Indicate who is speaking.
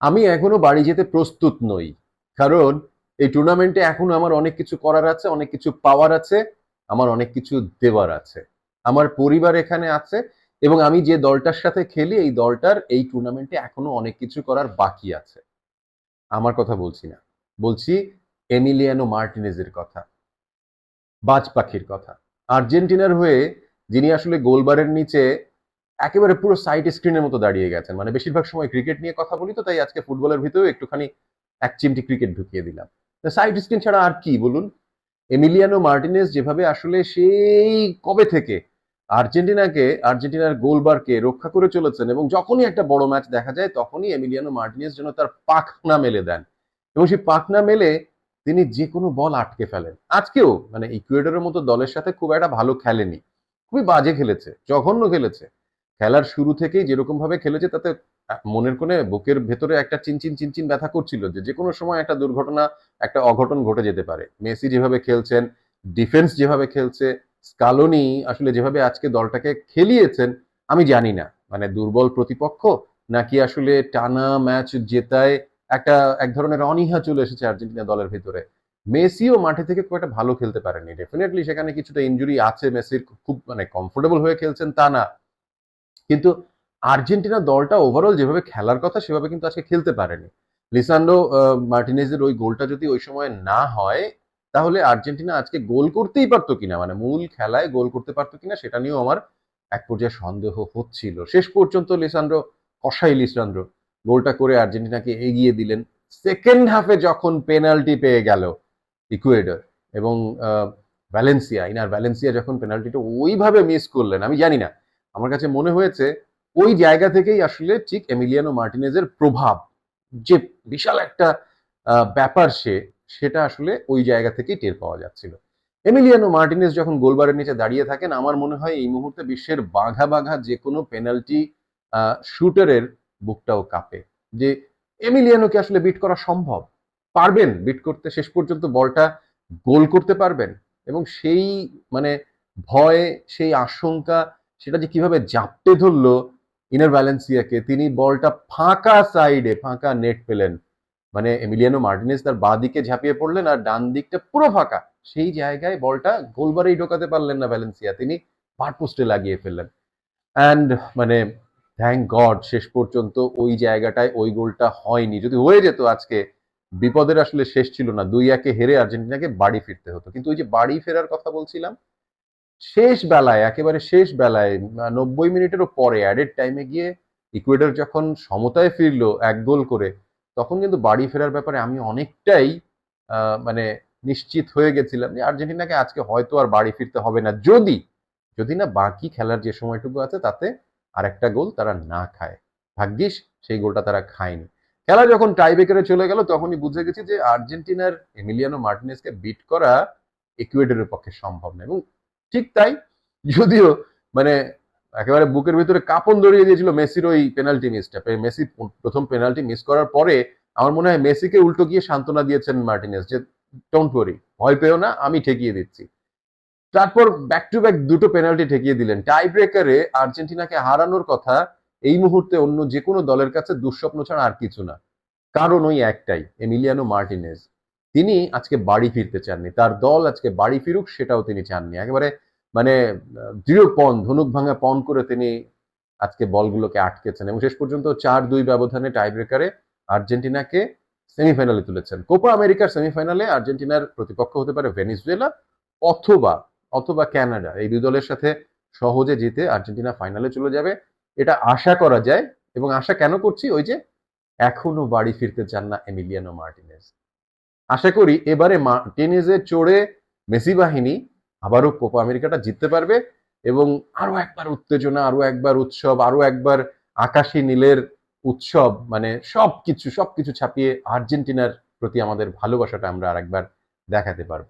Speaker 1: আমি এখনও বাড়ি যেতে প্রস্তুত নই। কারণ এই টুর্নামেন্টে এখনও আমার অনেক কিছু করার আছে, অনেক কিছু পাওয়ার আছে, আমার অনেক কিছু দেওয়ার আছে। আমার পরিবার এখানে আছে এবং আমি যে দলটার সাথে খেলি, এই দলটার এই টুর্নামেন্টে এখনও অনেক কিছু করার বাকি আছে। আমার কথা বলছি না। বলছি এমিলিয়ানো মার্টিনেজের কথা। বাজ পাখির কথা। আর্জেন্টিনার হয়ে যিনি আসলে গোলবারের নিচে একেবারে পুরো সাইড স্ক্রিনের মতো দাঁড়িয়ে গেছেন। মানে বেশিরভাগ সময় ক্রিকেট নিয়ে কথা বলি তো, তাই আজকে ফুটবলের ভিতরেও একটুখানি এক চিমটি ক্রিকেট ঢুকিয়ে দিলাম। সাইড স্ক্রিন ছাড়া আর কি, বলুন? এমিলিয়ানো মার্টিনেজ যেভাবে আসলে সেই কবে থেকে আর্জেন্টিনাকে, আর্জেন্টিনার গোলবারকে রক্ষা করে চলেছেন এবং যখনই একটা বড় ম্যাচ দেখা যায়, তখনই এমিলিয়ানো মার্টিনেস যেন তার পাখনা মেলে দেন। এবং সেই পাখনা মেলে তিনি যে কোনো বল আটকে ফেলেন। আজকেও মানে ইকুয়েডরের মতো দলের সাথে খুব একটা ভালো খেলেনি। খুবই বাজে খেলেছে, জঘন্য খেলেছে। খেলার শুরু থেকেই যেরকম ভাবে খেলেছে, তাতে মনের কোণে, বুকের ভেতরে একটা চিনচিন চিনচিন ব্যথা করছিল যে যে কোনো সময় একটা দুর্ঘটনা, একটা অঘটন ঘটে যেতে পারে। মেসি যেভাবে খেলছেন, ডিফেন্স যেভাবে খেলছে, স্কালোনি আসলে যেভাবে আজকে দলটাকে খেলিয়েছেন, আমি জানি না। মানে দুর্বল প্রতিপক্ষ, নাকি আসলে টানা ম্যাচ জেতায় একটা, এক ধরনের অনীহা চলে এসেছে আর্জেন্টিনা দলের ভিতরে। মেসিও মাঠে থেকে খুব একটা ভালো খেলতে পারেনি। ডেফিনেটলি সেখানে কিছুটা ইঞ্জুরি আছে, মেসির খুব মানে কমফোর্টেবল হয়ে খেলছেন তা না। কিন্তু আর্জেন্টিনা দলটা ওভারঅল যেভাবে খেলার কথা সেভাবে কিন্তু আজকে খেলতে পারেনি। লিসান্ডো মার্টিনেজের ওই গোলটা যদি ওই সময় না হয়, তাহলে আর্জেন্টিনা আজকে গোল করতেই পারতো কিনা? মানে মূল খেলায় গোল করতে পারতো কিনা সেটা নিয়েও আমার এক পর্যায়ে সন্দেহ হচ্ছিল। শেষ পর্যন্ত লিসান্ড্রো কষাই লিসান্ড্রো গোলটা করে আর্জেন্টিনাকে এগিয়ে দিলেন। সেকেন্ড হাফে যখন পেনাল্টি পেয়ে গেল ইকুয়েডর এবং ভ্যালেন্সিয়া ইনার ভ্যালেন্সিয়া যখন পেনাল্টিটা ওইভাবে মিস করলেন, আমি জানি না আমার কাছে মনে হয়েছে ওই জায়গা থেকেই আসলে ঠিক এমিলিয়ানো মার্টিনেজের প্রভাব, যে বিশাল একটা ব্যাপার সে, সেটা আসলে ওই জায়গা থেকেই টের পাওয়া যাচ্ছিল। এমিলিয়ানো মার্টিনেজ যখন গোলবারের নিচে দাঁড়িয়ে থাকেন, আমার মনে হয় এই মুহূর্তে বিশ্বের বাঘা বাঘা যে কোনো পেনাল্টি শুটারের বুকটাও কাঁপে। যে এমিলিয়ানোকে আসলে বিট করা সম্ভব? পারবেন বিট করতে? শেষ পর্যন্ত বলটা গোল করতে পারবেন? এবং সেই মানে ভয়, সেই আশঙ্কা সেটা যে কীভাবে জাপটে ধরলো ইনার ভ্যালেন্সিয়াকে, তিনি বলটা ফাঁকা সাইডে, ফাঁকা নেট পেলেন। মানে এমিলিয়ানো মার্টিনেস তার বাঁ দিকে ঝাঁপিয়ে পড়লেন আর ডান দিকটা পুরো ফাঁকা। সেই জায়গায় বলটা গোলবারেই ঢোকাতে পারলেন না ভ্যালেন্সিয়া, তিনি বার পোস্টে লাগিয়ে ফেললেন। অ্যান্ড মানে থ্যাংক গড শেষ পর্যন্ত ওই জায়গাটায় ওই গোলটা হয়নি। যদি হয়ে যেত আজকে, বিপদের আসলে শেষ ছিল না। দুই একে হেরে আর্জেন্টিনাকে বাড়ি ফিরতে হতো। কিন্তু ওই যে বাড়ি ফেরার কথা বলছিলাম শেষ বেলায়, একেবারে শেষ বেলায় নব্বই মিনিটেরও পরে অ্যাডেড টাইমে গিয়ে ইকুয়েডর যখন সমতায় ফিরলো এক গোল করে, তখন কিন্তু বাড়ি ফেরার ব্যাপারে আমি অনেকটাই মানে নিশ্চিত হয়ে গেছিলাম যে আর্জেন্টিনাকে আজকে হয়তো আর বাড়ি ফিরতে হবে না। যদি যদি না বাকি খেলার যে সময়টুকু আছে, তাতে আরেকটা গোল তারা না খায়। ভাগ্যিস সেই গোলটা তারা খায়নি। খেলা যখন টাইব্রেকারে চলে গেল, তখনই বুঝে গেছি যে আর্জেন্টিনার এমিলিয়ানো মার্টিনেসকে বিট করা ইকুয়েডরের পক্ষে সম্ভব না এবং ঠিক তাই যদিও মানে একেবারে বুকের ভিতরে কাপন দড়িয়ে দিয়েছিল মেসির ওই পেনাল্টি মিসটা মেসি প্রথম পেনাল্টি মিস করার পরে আমার মনে হয় মেসিকে উল্টো গিয়ে সান্ত্বনা দিয়েছেন মার্টিনেস যে ডোন্ট ওয়ারি ভয় পেও না, আমি ঠেকিয়ে দিচ্ছি। তারপর ব্যাক টু ব্যাক দুটো পেনাল্টি ঠেকিয়ে দিলেন। টাই ব্রেকারে আর্জেন্টিনাকে হারানোর কথা এই মুহূর্তে অন্য যে কোনো দলের কাছে দুঃস্বপ্ন ছাড়া আর কিছু না। কারণ ওই একটাই এমিলিয়ানো মার্টিনেজ তিনি আজকে বাড়ি ফিরতে চাননি। তার দল আজকে বাড়ি ফিরুক সেটাও তিনি চাননি। একেবারে মানে দৃঢ় পণ, ধনুক ভাঙা পণ করে তিনি আজকে বলগুলোকে আটকেছেন এবং শেষ পর্যন্ত চার দুই ব্যবধানে টাই ব্রেকারে আর্জেন্টিনাকে সেমিফাইনালে তুলেছেন। কোপা আমেরিকার সেমিফাইনালে আর্জেন্টিনার প্রতিপক্ষ হতে পারে ভেনিজুয়েলা অথবা অথবা ক্যানাডা। এই দুই দলের সাথে সহজে জিতে আর্জেন্টিনা ফাইনালে চলে যাবে। এটা আশা করা যায় এবং আশা কেন করছি? ওই যে, এখনও বাড়ি ফিরতে চান না এমিলিয়ানো মার্টিনেজ। আশা করি এবারে মার্টিনেজে চড়ে মেসি বাহিনী আবারও কোপা আমেরিকাটা জিততে পারবে এবং আরও একবার উত্তেজনা আরও একবার উৎসব আরও একবার আকাশী নীলের উৎসব মানে সবকিছু সবকিছু ছাপিয়ে আর্জেন্টিনার প্রতি আমাদের ভালোবাসাটা আমরা আরেকবার দেখাতে পারব।